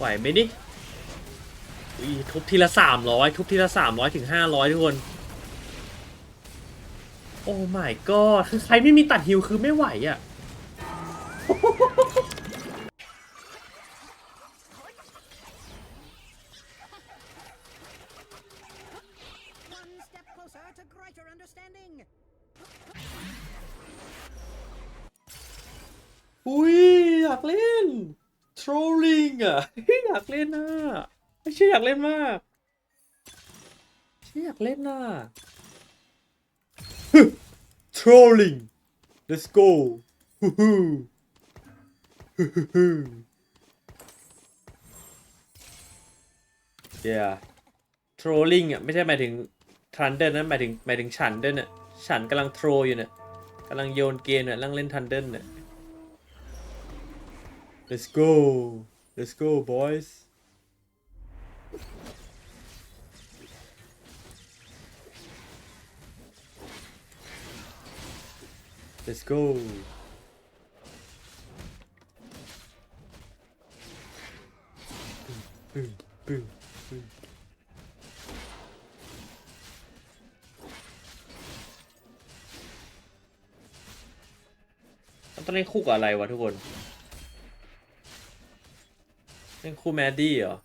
ไหวไหมนี่อุ๊ยทุบทีละสามร้อยทุบทีละสามร้อยถึงห้าร้อยทุกคน โอ้ my god คือใครไม่มีตัดฮิวคือไม่ไหวอะ อยากเล่นมากใช่อยากเล่นน่ะ trolling let's go ฮู้ฮู้ฮู้ฮู้ฮู้ yeah trolling อะไม่ใช่หมายถึง thunder นะหมายถึงหมายถึงฉันด้วยเนี่ยฉันกำลัง troll อยู่เนี่ยกำลังโยนเกมเนี่ยกำลังเล่น thunder เนี่ย Let's go. Let's go, boys. Let's go. Boom, boom, boom. มันต้องเล่นคู่กับอะไรวะทุกคน เล่นคู่แมดดี้เหรอ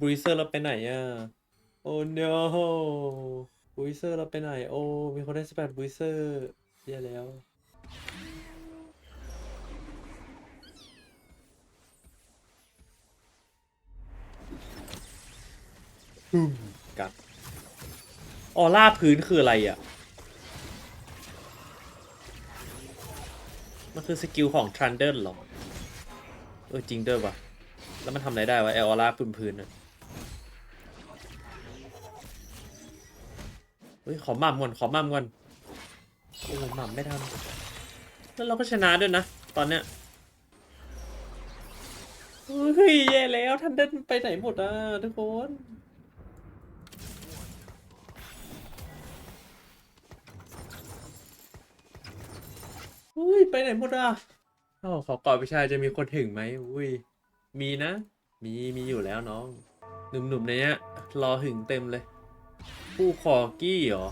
บรูเซอร์เราไปไหนอะ โอ้ no บรูเซอร์เราไปไหน โอ้ มีคนได้สเปดบรูเซอร์เยอะแล้วฮึมกัดออร่าพื้นคืออะไรอะ มันคือสกิลของทรันเดิลหรอ เออจริงด้วยวะแล้วมันทำอะไรได้วะไอออร่าพื้นพื้นอะ เฮ้ยขอหม่ำก่อนขอหม่ำก่อนโอ้หม่ำไม่ทันแล้วเราก็ชนะด้วยนะ ตอนเนี้ยเฮ้ยแย่แล้วทันเดิลไปไหนหมดอะทุกคนอุ้ยไปไหนหมดอะอ๋อขอกอดพี่ชาจะมีคนถึงไหมอุ้ยมีนะ มีมีอยู่แล้วน้อง หนุ่มๆในเนี้ยรอถึงเต็มเลย ผู้คอกี้เหรอ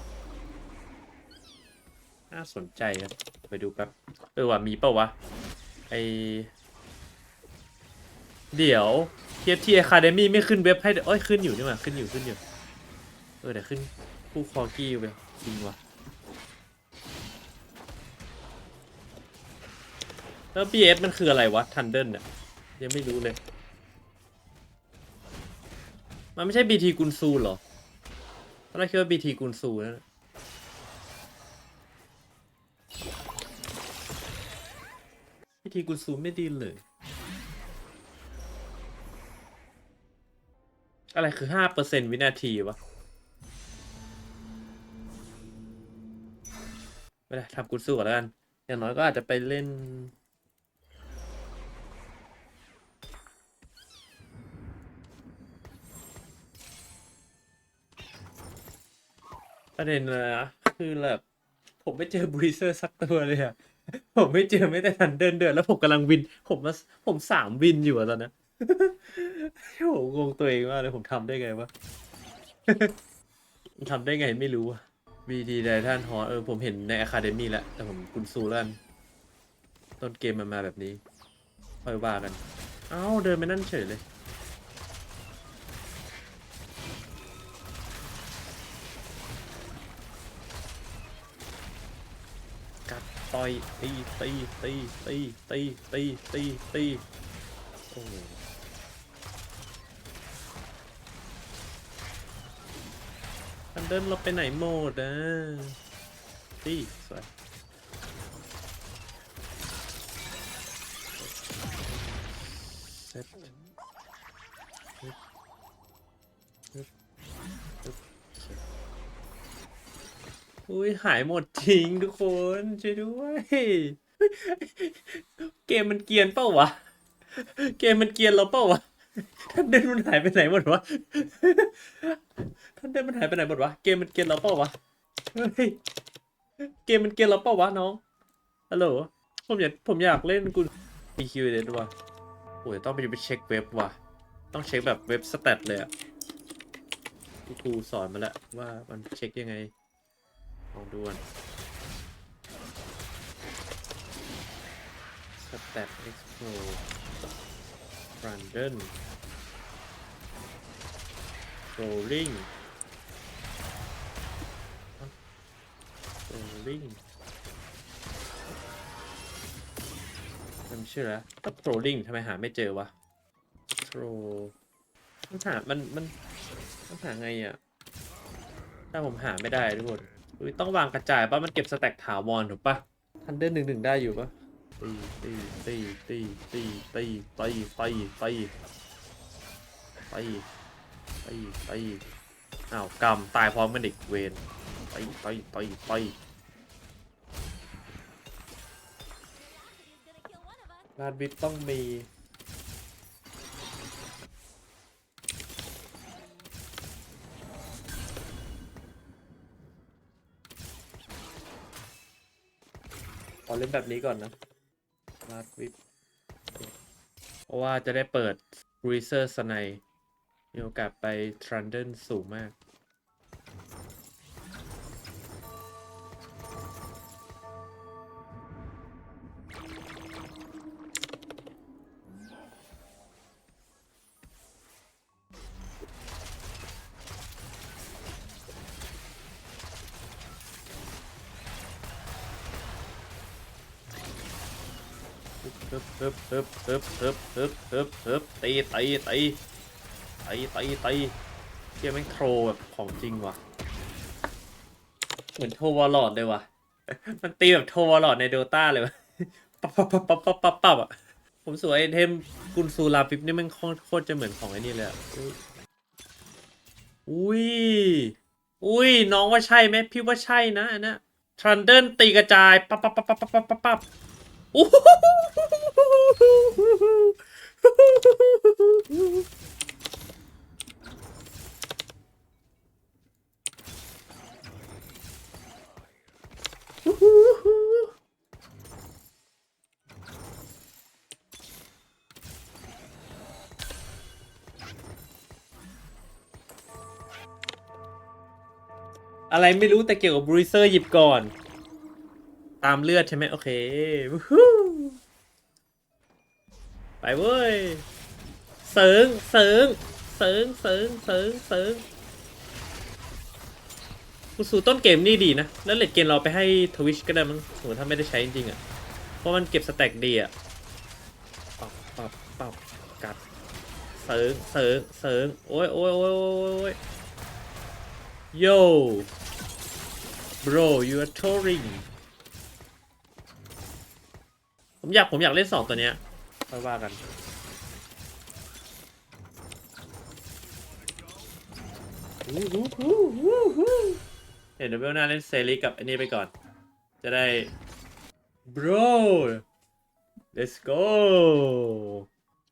น่าสนใจครับ ไปดูแป๊บ เออว่ะมีเปล่าวะ ไอเดี๋ยวเทียบที่ Academy ไม่ขึ้นเว็บให้เอ้ย ขึ้นอยู่นี่หว่าขึ้นอยู่ขึ้นอยู่ เออเดี๋ยวขึ้นผู้คอกี้ไปจริงวะแล้ว BF มันคืออะไรวะทันเดิลเนี่ยยังไม่รู้เลย มันไม่ใช่ BT กุนซูเหรอ อนแรกคิดว่า BT กุนซูนะ BT กุนซูไม่ดีเลย อะไรคือห้าเปอร์เซ็นวินาทีวะ ไม่ได้ทำกุนซูก่อนแล้วกัน อย่างน้อยก็อาจจะไปเล่น ประเด็นนะคือแบบผมไม่เจอบรีเซอร์สักตัวเลยอะผมไม่เจอไม่แต่ทันเดินเดือนแล้วผมกำลังวิน ผมมาผมสามวินอยู่อะตอนนั้นโหงงตัวเองมากเลยผมทำได้ไงวะทำได้ไงไม่รู้อะวีดีไดท่านฮอเออผมเห็นในอะคาเดมี่แล้วแต่ผมคุณซูแล้วกันต้นเกมมันมาแบบนี้ ค่อยว่ากัน เอ้าเดินไปนั่นเฉยเลย ต่อยตีตีตีตีตีตีตีตีโอ้ทันเดินเราไปไหนโหมดอะตีสวย อุ้ยหายหมดจริงทุกคนช่วยด้วย เกมมันเกียนเปล่าวะ เกมมันเกียนเราเปล่าวะท่านเดินมันหายไปไหนหมดวะฮ้ยมันหายไปไหนหมดวะ เกมมันเกมเราเปล่าวะเฮ้ยเกมมันเกมเราเปล่าวะน้องฮัลโหลผมอยากผมอยากเล่นกูมีคิวเดนว่ะโอ้ยต้องไปไปเช็คเว็บว่ะ ต้องเช็คแบบเว็บสแตทเลยอะที่ครูสอนมาแล้วว่ามันเช็คยังไง ลองดูกันสแตทเอ็กซ์โพรันเดนโรลลิงโรลลิงมันชื่ออะไรก็โทรลิงทำไมหาไม่เจอวะโทรมันหามัน มันมันหาไงอะ ถ้าผมหาไม่ได้ทุกคน อุ๊ยต้องวางกระจายปะมันเก็บสแต็กถาวรถูกปะทันเดอร์หนึ่งหนึ่งได้อยู่ปะตีตีตีตีตีตีตีตีตีตีตีตีอ้าวกำตายพร้อมกันอีกเวนตีตีตีตีลาดวิทต้องมี เล่นแบบนี้ก่อนนะลาดวิปเพราะว่าจะได้เปิดรีเซอร์สไนมีโอกาสไปทรันเดนสูงมาก ฮึบฮึบฮึบฮึบฮึบฮึบตีตีตีตีตีตีเกียแม่งโทรแบบของจริงว่ะ เหมือนโทรวอลลอดเลยว่ะ มันตีแบบโทรวอลลอดในโดตาเลยว่ะปั๊บปั๊บปั๊บปั๊บปั๊บปั๊บปั๊บอะ ผมสวยไอเทมกุนซูลาปิปนี่แมันโคตรโคตรจะเหมือนของไอ้นี่เลยอะ อุ้ย อุ้ย น้องว่าใช่ไหมพี่ว่าใช่นะอันนะทรันเดิลตีกระจายปั๊บปั๊บปั๊บปั๊บปั๊บปั๊บปั๊บ อะไรไม่รู้แต่เกี่ยวกับบรูเซอร์หยิบก่อนามเลือดใช่ไหมโอเควู้ไปเว้ย เสริงเสริงเสริงเสริงเสริงเสริงกูสู่ต้นเกมนี่ดีนะ แล้วเลดเกมเราไปให้ทวิชก็ได้มั้งสมมติถ้าไม่ได้ใช้จริงๆอะ เพราะมันเก็บสแต็กดีอะปับปับปับกัด เสริงเสริงเสริงโอ้ยโอ้ยโอ้ยโอ้ยโย่ bro you are touring ผมอยากผมอยากเล่นสองตัวเนี้ยค่อยว่ากัน เดี๋ยวเดี๋ยวเบลหน้าเล่นเซรีกับอันนี้ไปก่อน จะได้ bro let's go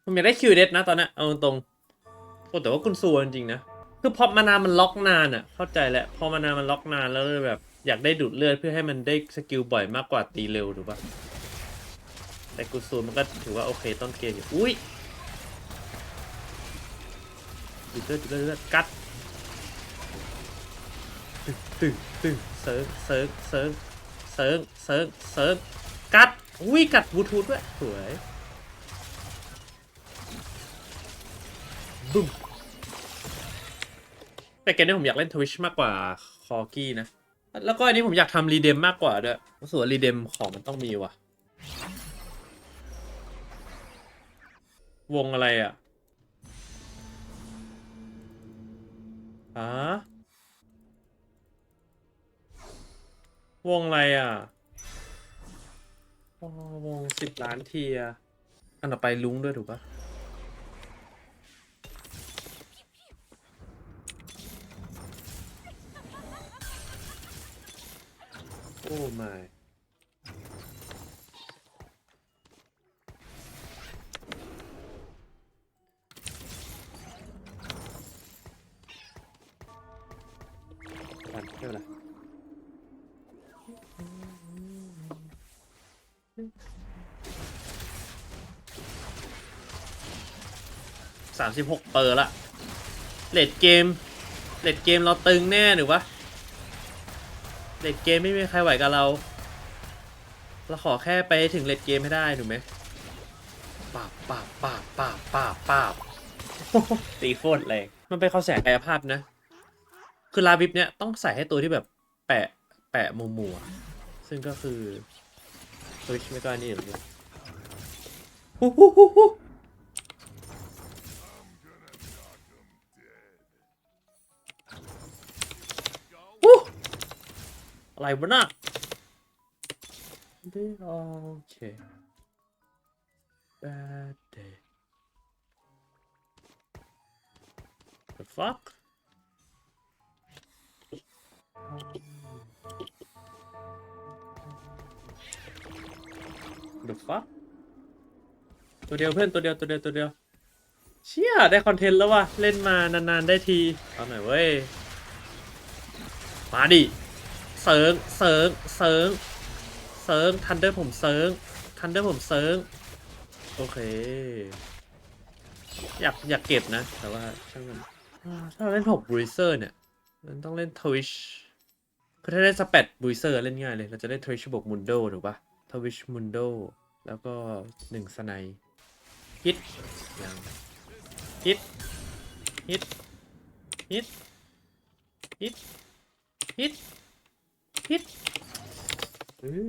ผมอยากได้คิวเด็ดนะตอนนี้เอาตรงๆโอ้แต่ว่าคุณซัวจริงๆนะ คือพอมานามันล็อกนานอะ เข้าใจแล้วพอมานามันล็อกนานแล้วเลยแบบ อยากได้ดูดเลือดเพื่อให้มันได้สกิลบ่อยมากกว่าตีเร็วถูกปะ แต่กูซูนมันก็ถือว่าโอเคต้นเกมอยู่ อุ้ยดูดเลือดดูดเลือดดูดเลือดกัดตึงตึงตึงเซิร์ฟเซิร์ฟเซิร์ฟเซิร์ฟเซิร์ฟเซิร์ฟกัด อุ้ยกัดบูทูธด้วย สวยบึ้มแต่เกมนี้ผมอยากเล่นทวิชมากกว่าคอกี้นะ แล้วก็อันนี้ผมอยากทำรีเดมมากกว่าด้วยรู้สึกว่ารีเดมของมันต้องมีว่ะ วงอะไรอะฮะวงอะไรอะวงสิบล้านเทียอันต่อไปลุงด้วยถูกปะโอ้ไม่ามสิบหกเปอร์ละเลดเกมเลดเกมเราตึงแน่หรือวะเลดเกมไม่มีใครไหวกับเรา เราขอแค่ไปถึงเลดเกมให้ได้ถูกไหมปาบปาบปาบปาบปาบปาบตีโคตรแรงมันเป็นข้อแสงกายภาพนะ คือลาบิบเนี่ยต้องใส่ให้ตัวที่แบบแปะแปะมุมมัวซึ่งก็คือสวิชไม่ก็อันนี้หรอเนี่ยฮู้ อะไรวะน่ะดีโอเค bad day the fuck the fuck ตัวเดียวเพื่อนตัวเดียวตัวเดียวตัวเดียว เชี่ยได้คอนเทนต์แล้วว่ะ เล่นมานานๆได้ที เอาหน่อยเว้ย มาดิ เซิร์งเซิร์งเซิร์งเซิร์งทันเดอร์ผมเซิร์งทันเดอร์ผมเซิร์งโอเค อยากอยากเก็บนะ แต่ว่าช่างมันถ้าเราเล่นหกบรูเซอร์เนี่ย มันต้องเล่นทวิชคือถ้าเล่นสเปดบรูเซอร์เล่นง่ายเลย เราจะเล่นทวิชบวกมุนโดถูกปะทวิชมุนโดแล้วก็หนึ่งสไนฮิตยังฮิตฮิตฮิตฮิตฮิต ฮิตอื้อ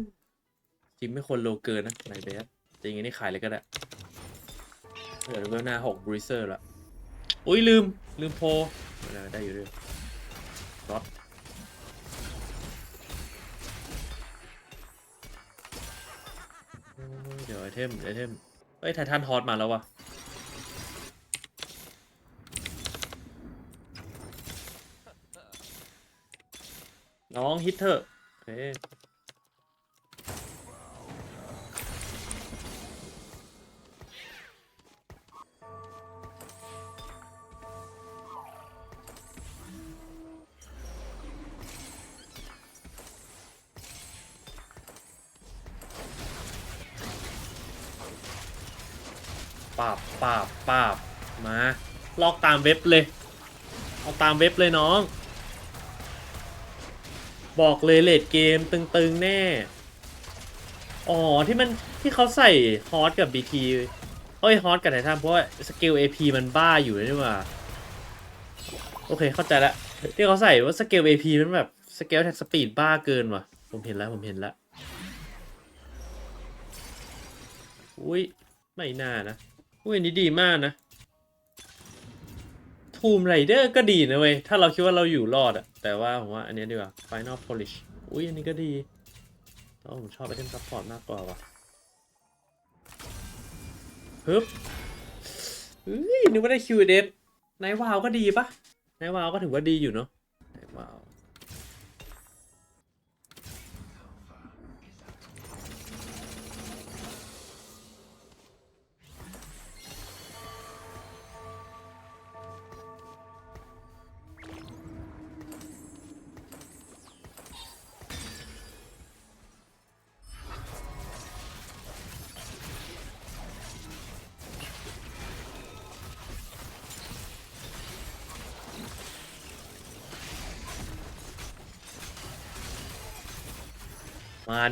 จริงไม่ควรโลเกินนะไหนเบสจริงอันนี้ขายเลยก็ได้เดี๋ยวเวลหน้าหกบริเซอร์ละอุ้ยลืม ลืมโพได้ได้อยู่ด้วยรอดเดี๋ยวไอเทมไอเทมเอ้ยไททันฮอตมาแล้ววะ น้องฮิตเถอะโอเคปาบปาบปาบมา ลอกตามเว็บเลย เอาตามเว็บเลยน้อง บอกเลยเลดเกมตึงๆแน่ อ๋อที่มันที่เขาใส่ฮอตกับ BT เอ้ยฮอตกับไททันเพราะว่าสกิล AP มันบ้าอยู่นี่หว่าโอเคเข้าใจละที่เขาใส่ว่าสเกล AP มันแบบสเกลแท็กสปีดบ้าเกินว่ะ ผมเห็นแล้วผมเห็นแล้วอุ้ยไม่น่านะอุ้ยอันนี้ดีมากนะ ทูมไรเดอร์ก็ดีนะเว้ย ถ้าเราคิดว่าเราอยู่รอดอะแต่ว่าผมว่าอันนี้ดีกว่า Final Polish อุ้ยอันนี้ก็ดีแต่ว่าผมชอบไอเทมซัพพอร์ตมากกว่าว่ะฮึบเฮ้ยนึกว่าได้คิวเดฟไนวาวก็ดีปะไนวาวก็ถือว่าดีอยู่เนาะไนวาว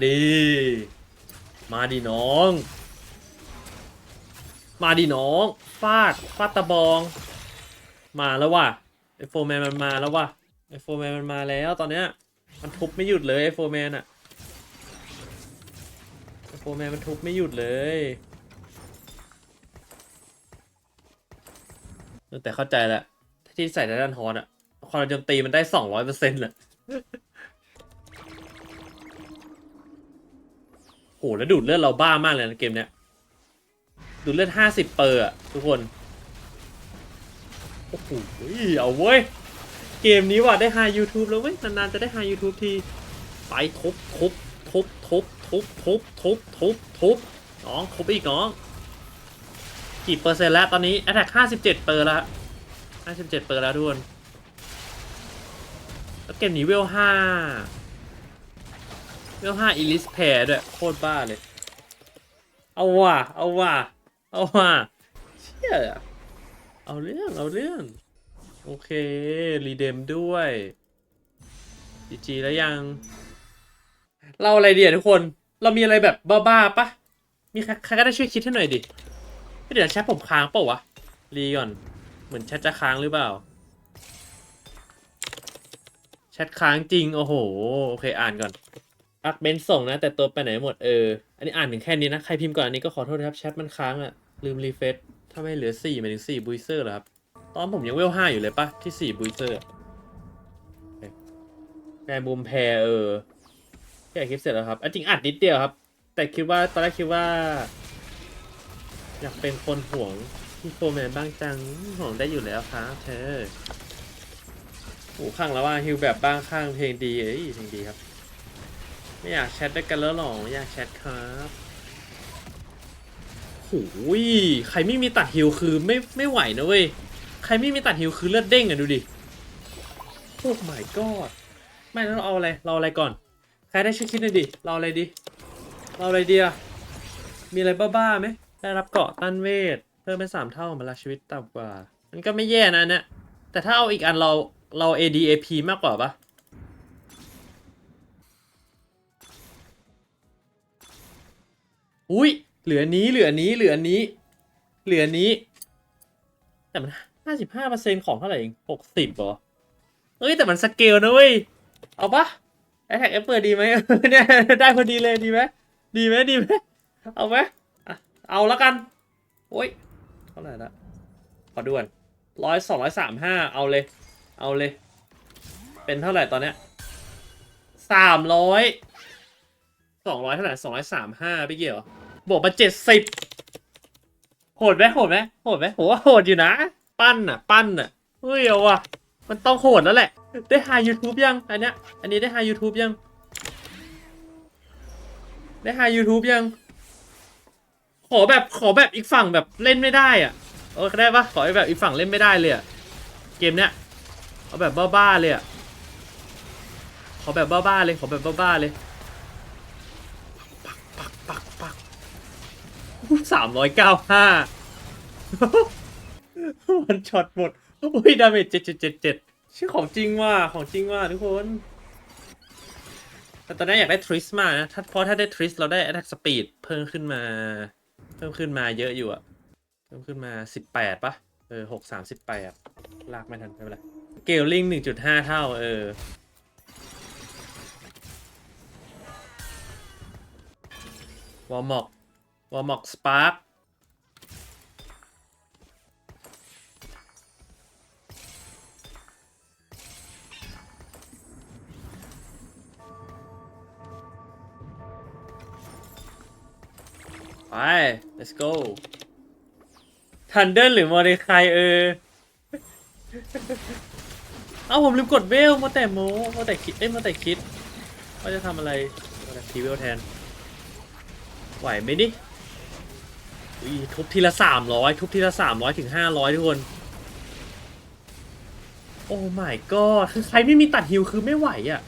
ดีมาดีน้อง มาดีน้องฟาดฟาดตะบอง มาแล้วว่ะไอโฟแมนมันมาแล้วว่ะไอโฟแมนมันมาแล้วตอนเนี้ยมันทุบไม่หยุดเลยไอโฟแมนอะไอโฟแมนมันทุบไม่หยุดเลยแต่เข้าใจแหล้วที่ใส่ในด้านฮอตอะความโจมตีมันได้สองร้อยเปอร์เซ็นต์แหละ หแล้วดูดเลือดเราบ้ามากเลยนะเกมเนี้ย ดูดเลือดห้าสิบเปอร์อะทุกคน โอ้โหเอาเว้ย เกมนี้ว่ะได้ไฮ YouTube แล้วเว้ย นานๆจะได้ไฮ YouTube ที ไปทุบทุบทุบทุบทุบทุบทุบทุบทุบน้องทุบอีกน้อง กี่เปอร์เซ็นต์แล้วตอนนี้ a t t a c k 57เปอร์แล้ว57เปอร์แล้วทุกคนแล้วเกมนี้เวลห้า เวลห้าอีลิสแพรด้วยโคตรบ้าเลย เอาว่ะ เอาว่ะ เอาว่ะ เชี่ยเอาเรื่อง เอาเรื่อง โอเค รีเดมด้วยจีจีแล้วยัง เราอะไรเดียทุกคน เรามีอะไรแบบบ้าๆปะ มีใครก็ได้ช่วยคิดให้หน่อยดิเฮ้ยเดี๋ยวแชทผมค้างเปล่าวะ รีก่อน เหมือนแชทจะค้างหรือเปล่าแชทค้างจริง โอ้โห โอเค อ่านก่อน อักเบนส่งนะ แต่ตัวไปไหนหมดเออ อันนี้อ่านถึงแค่นี้นะ ใครพิมพ์ก่อนอันนี้ก็ขอโทษนะครับแชทมันค้างอะลืมรีเฟซถ้าไม่เหลือสี่หมายถึงสี่บุยเซอร์เหรอครับ ตอนผมยังเวลห้าอยู่เลยปะที่สี่บุยเซอร์แมมุมแพรเออแค่คลิปเสร็จแล้วครับอันจริงอัดนิดเดียวครับ แต่คิดว่าตอนแรกคิดว่า อยากเป็นคนห่วงพี่โฟแมนบ้างจังห่วงได้อยู่แล้วครับเธอโอ้ข้างแล้วว่าฮิวแบบบ้างข้างเพลงดีเอ้ยเพลงดีครับ ไม่อยากแชทด้วยกันแล้วหรอไม่อยากแชทครับโอ้ยใครไม่มีตัดฮิวคือไม่ไม่ไหวนะเว้ย ใครไม่มีตัดฮิวคือเลือดเด้งอะดูดิ โอ้ my god ไม่เราเอาอะไร เราอะไรก่อน ใครได้ช่วยคิดหน่อยดิ เราอะไรดี เราอะไรดีอะมีอะไรบ้าๆไหม ได้รับเกาะต้านเวท เพิ่มเป็นสามเท่ามาละชีวิตต่ำกว่า มันก็ไม่แย่นะอันเนี่ย แต่ถ้าเอาอีกอันเราเรา ADAP มากกว่าปะ อุ้ยเหลือนี้เหลือนี้เหลือนี้ เหลือนี้ แต่มันห้าสิบห้าเปอร์เซ็นของเท่าไหร่เองหกสิบเหรอเอ้ย แต่มันสเกลนะเว้ย เอาปะแอทแทกเอฟเปิดดีไหมเนี่ยได้พอดีเลยดีไหมดีไหมดีไหมเอาไหมอะเอาแล้วกัน โอ้ยเท่าไหร่ละขอด่วนร้อยสองร้อยสามห้าเอาเลย เอาเลย เป็นเท่าไหร่ตอนเนี้ยสามร้อย สองร้อยเท่าไหร่สองร้อยสามห้าพี่เกี่ยวบวกมาเจ็ดสิบโหดไหมโหดไหมโหดไหมโหว่าโหดอยู่นะ ปั้นอะ ปั้นอะเฮ้ยเอาว่ะ มันต้องโหดแล้วแหละ ได้หา YouTube ยัง อันเนี้ย อันนี้ได้หา YouTube ยัง ได้หา YouTube ยัง ขอแบบขอแบบอีกฝั่งแบบเล่นไม่ได้อะเออได้ปะขอแบบอีกฝั่งเล่นไม่ได้เลยอะ เกมเนี้ย เอาแบบบ้าๆเลยอะ ขอแบบบ้าๆเลย ขอแบบบ้าๆเลย ปักปักปักปัก สามร้อยเก้าห้ามันช็อตหมดอุ้ยดาเมจเจ็ดเจ็ดเจ็ดเจ็ดชื่อของจริงว่ะของจริงว่ะทุกคน แต่ตอนนี้อยากได้ทริสมากนะถ้าเพราะถ้าได้ทริสเราได้ attack speed เพิ่มขึ้นมา เพิ่มขึ้นมาเยอะอยู่อะเพิ่มขึ้นมาสิบแปดปะเออหกสามสิบแปดลากไม่ทันไม่เป็นไรเกลลิงหนึ่งจุดห้าเท่า เออวอร์มอก วอร์มอกสปาร์คไป let's go ทันเดิลหรือมอเดคายเออ เอาผมลืมกดเวลมาแต่โมมาแต่คิด เอ้ยมาแต่คิด ว่าจะทำอะไรมาแต่ทีเวลแทน ไหวไหมดิ อุ้ยทุบทีละสามร้อยทุบทีละสามร้อยถึงห้าร้อยทุกคน โอ้ my god คือใครไม่มีตัดฮิวคือไม่ไหวอะ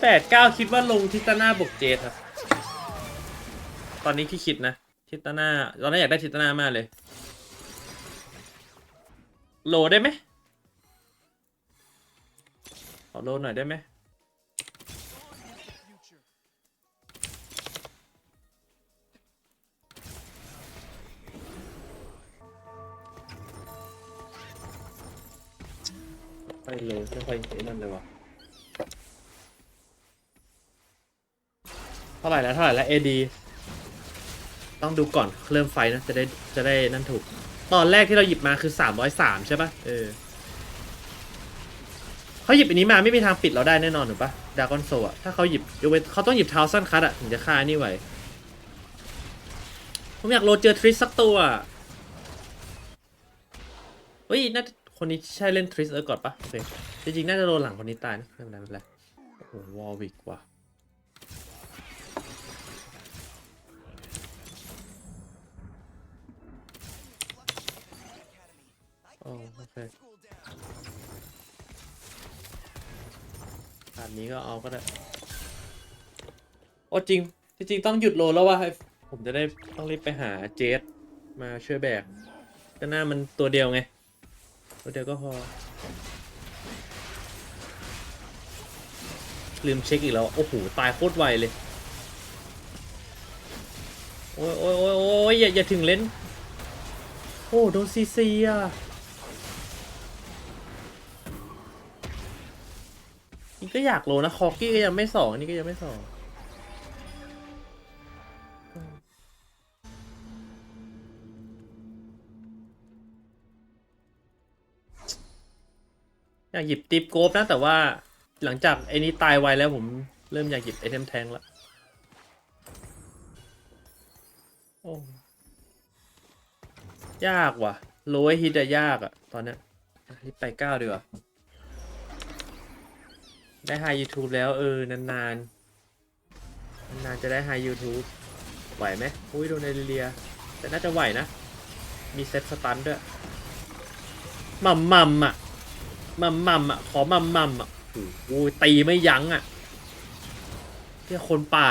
แปดเก้าคิดว่าลงทิตาน่าบวกเจดครับ ตอนนี้ที่คิดนะ ทิตาน่าตอนนี้นอยากได้ทิตาน่ามากเลย โลได้ไหมขอโลหน่อยได้ไหม ไม่โลไม่ค่อยเห็นนั่นเลยว่ะเท่าไหร่แล้วเท่าไหร่แล้ว AD ต้องดูก่อนเริ่มไฟนะ จะได้จะได้นั่นถูก ตอนแรกที่เราหยิบมาคือ 303 ใช่ปะเออเขาหยิบอันนี้มาไม่มีทางปิดเราได้แน่นอนถูกปะดากอนโซอะถ้าเขาหยิบยกเว้นเขาต้องหยิบเท้าสั้นคัดอะถึงจะฆ่านี่ไหวผมอยากโรเจอทริสสักตัวอะเฮ้ยน่าจะ คนนี้ใช่เล่นทริสเออร์ก่อนปะเจริจริงๆน่าจะโดนหลังคนนี้ตายนะไม่เป็นไรไม่เป็นไรโอ้โหวอลวิกว่ะโอเคอันนี้ก็เอาก็ได้ โอ้จริง จริงต้องหยุดโหลแล้ววะผมจะได้ต้องรีบไปหาเจสมาช่วยแบกก็น่ามันตัวเดียวไง เดียวก็พอ ลืมเช็คอีกแล้ว โอ้โห ตายโคตรไวเลย โอ้ยโอ้ยโอ้ยโอ้ยอย่าอย่าถึงเล่นโอ้โดนซีซีอะนี่ก็อยากโลนะ คอกี้ก็ยังไม่สองนี่ก็ยังไม่สองากหยิบติปโกฟนะ แต่ว่าหลังจากไอ้นี้ตายไวแล้วผมเริ่มอยากหยิบไอเทมแทงแล้วโอ้ยากว่ะโรยฮิตอะยากอะตอนเนี้ยรีบไปเก้าดีกว่าได้ไฮ YouTube แล้วเออนานๆ นานๆ จะได้ไฮ YouTube ไหวไหมอุ้ยโดนเอลิเลีย แต่น่าจะไหวนะ มีเซตสตันด้วยมัมมัมอะ มัมมัมอะ ขอมัมมัมอะโอ้โหตีไม่ยั้งอะเที่ยคนป่า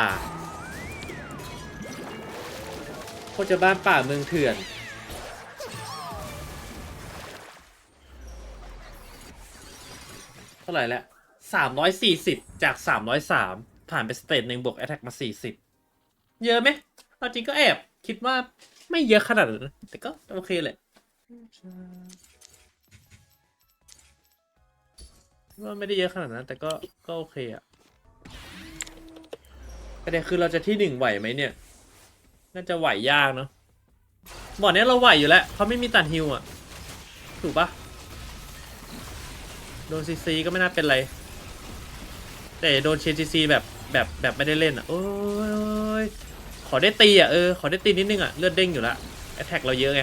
โคตรจะบ้านป่าเมืองเถื่อน เท่าไหร่แล้วสามร้อยสี่สิบจากสามร้อยสามผ่านไปสเตจหนึ่งบวกแอ t แทกมาสี่สิบเยอะไหมเอาจริงก็แอบ คิดว่าไม่เยอะขนาดนั้นแต่ก็โอเคแหละ ว่าไม่ได้เยอะขนาดนั้น แต่ก็ก็โอเคอะประเด็นคือเราจะที่หนึ่งไหวไหมเนี่ย น่าจะไหวยากเนาะบอร์ดเนี้ยเราไหวอยู่แล้วเขาไม่มีตัดฮิวอะถูกปะโดนซีซีก็ไม่น่าเป็นไร แต่โดนเชนซีซีแบบแบบแบบไม่ได้เล่นอะโอ้ยขอได้ตีอะเออขอได้ตีนิดนึงอะเลือดเด้งอยู่ละแอตแทกเราเยอะไง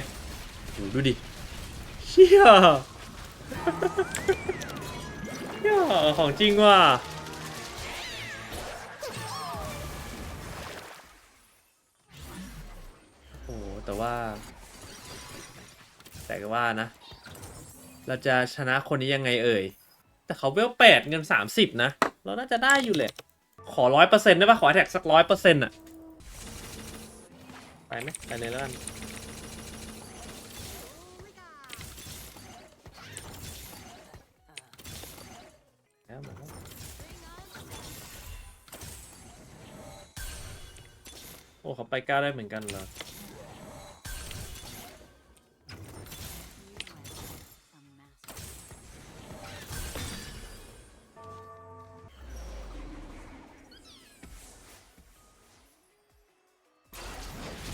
ดูดิเชี่ย เชี่ยของจริงว่ะโอ้โหแต่ว่า แต่ก็ว่านะ เราจะชนะคนนี้ยังไงเอ่ย แต่เขาเวลแปดเงินสามสิบนะ เราน่าจะได้อยู่แหละ ขอร้อยเปอร์เซ็นต์ได้ปะขอแท็กสักร้อยเปอร์เซ็นต์อะไปไหมไปเลยแล้วกัน โอ้เขาไปกล้าได้เหมือนกันเหรอ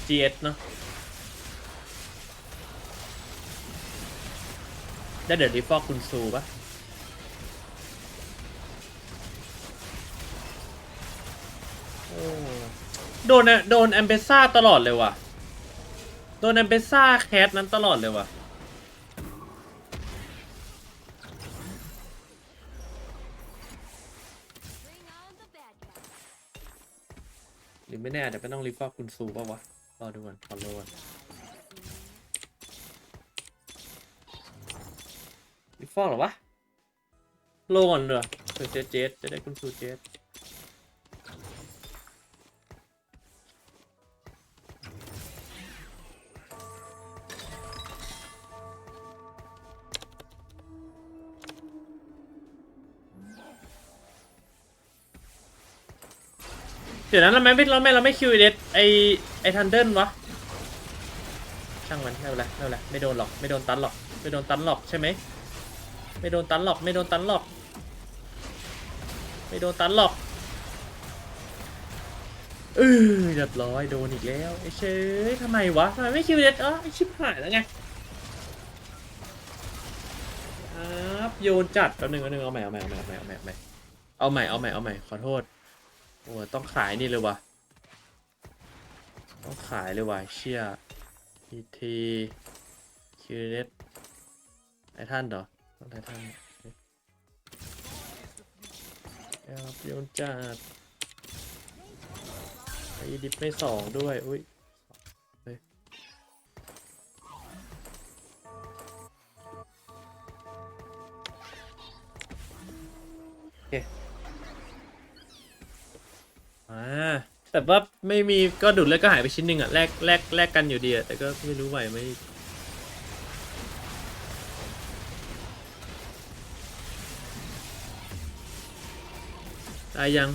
GS เนอะได้เดี๋ยวรีฟอกคุณซูปะ โดนโดนแอมเบซ่าตลอดเลยว่ะ โดนแอมเบซ่าแคสนั้นตลอดเลยว่ะ หรือไม่แน่เดี๋ยวไปต้องรีฟอกคุณซูป่าวะ รอดูก่อนรอดูก่อนรีฟอกหรอวะ โลก่อนเหรอเผื่อเจสเจจะได้คุณซูเจส เดี๋ยวนั้นเราไม่เราไม่เราไม่คิวเด็ไอไอทันเดิลวะช่างมันไม่เป็ละรไม่เป็นไไม่โดนหรอกไม่โดนตันหรอกไม่โดนตันหรอกใช่ไหมไม่โดนตันหรอกไม่โดนตันหรอกไม่โดนตันหรอกเออเรียบร้อยโดนอีกแล้วไอ้เชยทำไมวะทำไมไม่คิวเด็เอออชิบหายแล้วไงครับโยนจัดแป๊บนึงแป๊บนึงเอาใหม่เอาใหม่เอาใหม่เอาใหม่เอาใหม่เอาใหม่เอาใหม่ขอโทษ โอ้ต้องขายนี่เลยวะต้องขายเลยวะเชี่ยพีทีคิวเด็ดไอท่านเหรอต้องไททันเอ้าเปียนจัดไอ้ดิฟไม่สองด้วย อุ้ย อ่าแต่ว่าไม่มีก็ดูดเลือดก็หายไปชิ้นหนึ่งอะแลกแลกแลกกันอยู่ดีอะแต่ก็ไม่รู้ไหวไหมได้ยัง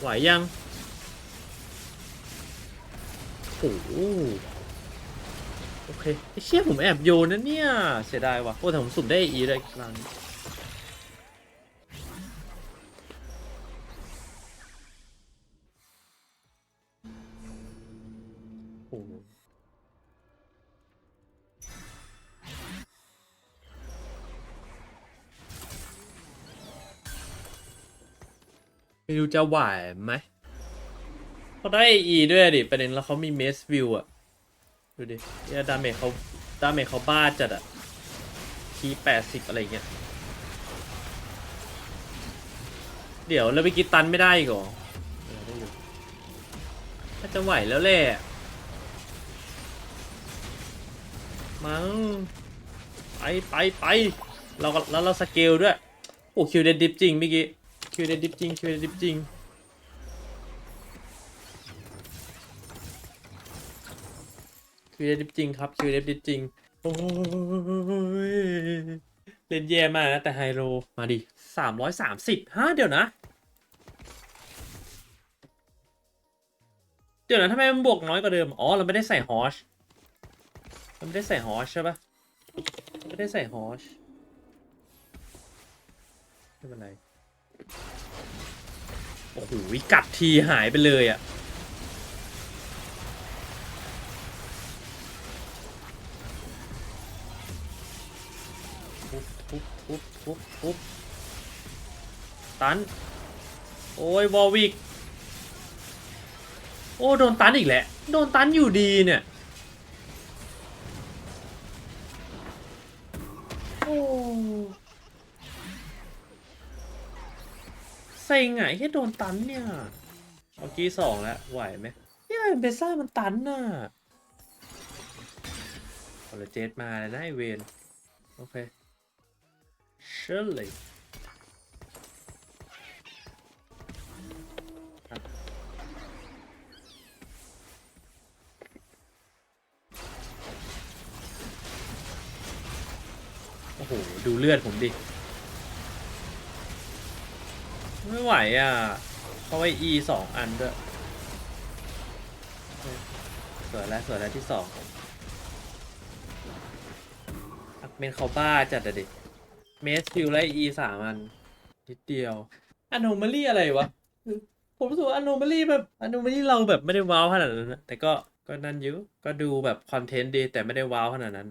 ไหวยังโอ้โหโอเคไอ้เชี่ยผมแอบโยนนะเนี่ย เสียดายว่ะโอ้แต่ผมสุ่มได้อีเลยครั้ง โอ้โหไม่รู้จะไหวไหมเขาได้ E ด้วยดิประเด็นแล้วเขามีเมสวิวอะดูดิเนี่ยดาเมจเขาดาเมจเขาบ้าจัดอะทีแปดสิบอะไรเงี้ย เดี๋ยวแล้วไปกินตันไม่ได้อีกเหรอน่าจะไหวแล้วแหละ มั้งไปไปไปเราก็แล้วเราสเกลด้วยโอ้คิวเดนดิฟจริงเมื่อกี้คิวเดนดิฟจริงคิวเดนดิฟจริงคิวเดนดิฟจริงครับคิวเดฟจริงโอ้ยเล่นแย่มากนะแต่ไฮโลมาดิสามร้อยสามสิบฮะเดี๋ยวนะ เดี๋ยวนะทำไมมันบวกน้อยกว่าเดิม อ๋อ เราไม่ได้ใส่ฮอช ไม่ได้ใส่ฮอชใช่ปะไม่ได้ใส่ฮอชไม่เป็นไรโอ้โหกัดทีหายไปเลยอะทุบทุบทุบทุบทุบตัน โอ้ยวอลวิก โอ้ โดนตันอีกแหละ โดนตันอยู่ดีเนี่ย เซ็งอะแค่โดนตันเนี่ยเมื่อกี้สองแล้ว ไหวไหมเนี่ยเบซ่ามันตันน่ะคอลลาเจนมาแล้วนะไอเวนโอเค Surely ครับ อ้โห ดูเลือดผมดิ ไม่ไหวอะเพราะว่า E สองอันด้วยสวยแล้วสวยแล้วที่สองอักเมนเขาบ้าจัดอะดิเมสฟิลไล่ E สามอันนิดเดียวอ n o m a l y อะไรวะ ผมรู้สึกว่า anomaly แบบ anomaly เราแบบไม่ได้ว้าวขนาดนั้นแต่ก็ก็นั่นอยู่ก็ดูแบบคอนเทนต์ดีแต่ไม่ได้ว้าวขนาดนั้น